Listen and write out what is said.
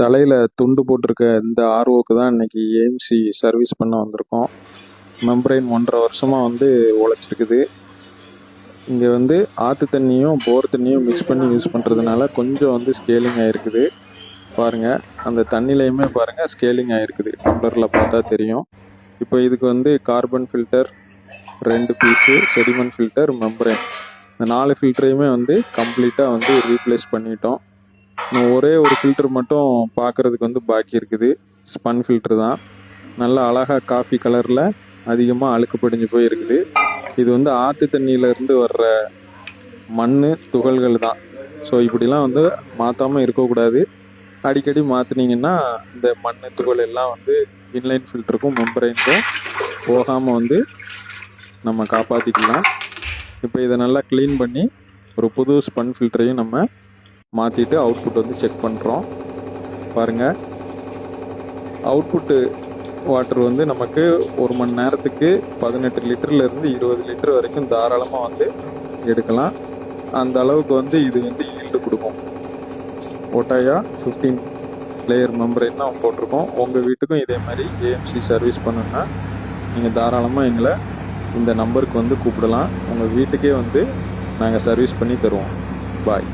தலையில் துண்டு போட்டிருக்க இந்த ஆர்ஓக்கு தான் இன்றைக்கி ஏஎம்சி சர்வீஸ் பண்ண வந்திருக்கோம். மெம்பரைன் ஒன்றரை வருஷமாக வந்து உழைச்சிருக்குது. இங்கே வந்து ஆற்று தண்ணியும் போர் தண்ணியும் மிக்ஸ் பண்ணி யூஸ் பண்ணுறதுனால கொஞ்சம் வந்து ஸ்கேலிங் ஆகிருக்குது பாருங்கள் அந்த தண்ணிலையுமே பாருங்கள் ஸ்கேலிங் ஆகிருக்குது டம்ளரில் பார்த்தா தெரியும். இப்போ இதுக்கு வந்து கார்பன் ஃபில்டர் ரெண்டு பீஸு செடிமன் ஃபில்டர் மெம்பரைன் இந்த நாலு ஃபில்டரையுமே வந்து கம்ப்ளீட்டாக வந்து ரீப்ளேஸ் பண்ணிட்டோம். ஒரே ஒரு ஃபில்டர் மட்டும் பார்க்குறதுக்கு வந்து பாக்கி இருக்குது. ஸ்பன் ஃபில்டர் தான். நல்லா அழகாக காஃபி கலரில் அதிகமாக அழுக்கு படிஞ்சு போயிருக்குது. இது வந்து ஆற்று தண்ணியிலேருந்து வர்ற மண் துகள்கள் தான். ஸோ இப்படிலாம் வந்து மாற்றாமல் இருக்கக்கூடாது. அடிக்கடி மாற்றினீங்கன்னா இந்த மண் துகள் எல்லாம் வந்து இன்லைன் ஃபில்டருக்கும் மெம்பரைனுக்கும் போகாமல் வந்து நம்ம காப்பாற்றிக்கலாம் இப்போ இதை நல்லா க்ளீன் பண்ணி ஒரு புது ஸ்பன் ஃபில்டரையும் நம்ம மாற்றிட்டு அவுட்புட் வந்து செக் பண்ணுறோம் பாருங்கள் அவுட்புட்டு வாட்டர் வந்து நமக்கு ஒரு மணி நேரத்துக்கு பதினெட்டு லிட்டர்லேருந்து இருபது லிட்டர் வரைக்கும் தாராளமாக வந்து எடுக்கலாம். அந்த அளவுக்கு வந்து இது வந்து ஈல்டு கொடுக்கும். ஒட்டாயா ஃபிஃப்டீன் லேயர் மெம்பரைன் தான் போட்டிருக்கோம். உங்கள் வீட்டுக்கும் இதே மாதிரி ஏஎம்சி சர்வீஸ் பண்ணுன்னா நீங்கள் தாராளமாக எங்களை இந்த நம்பருக்கு வந்து கூப்பிடலாம். உங்கள் வீட்டுக்கே வந்து நாங்கள் சர்வீஸ் பண்ணி தருவோம். பாய்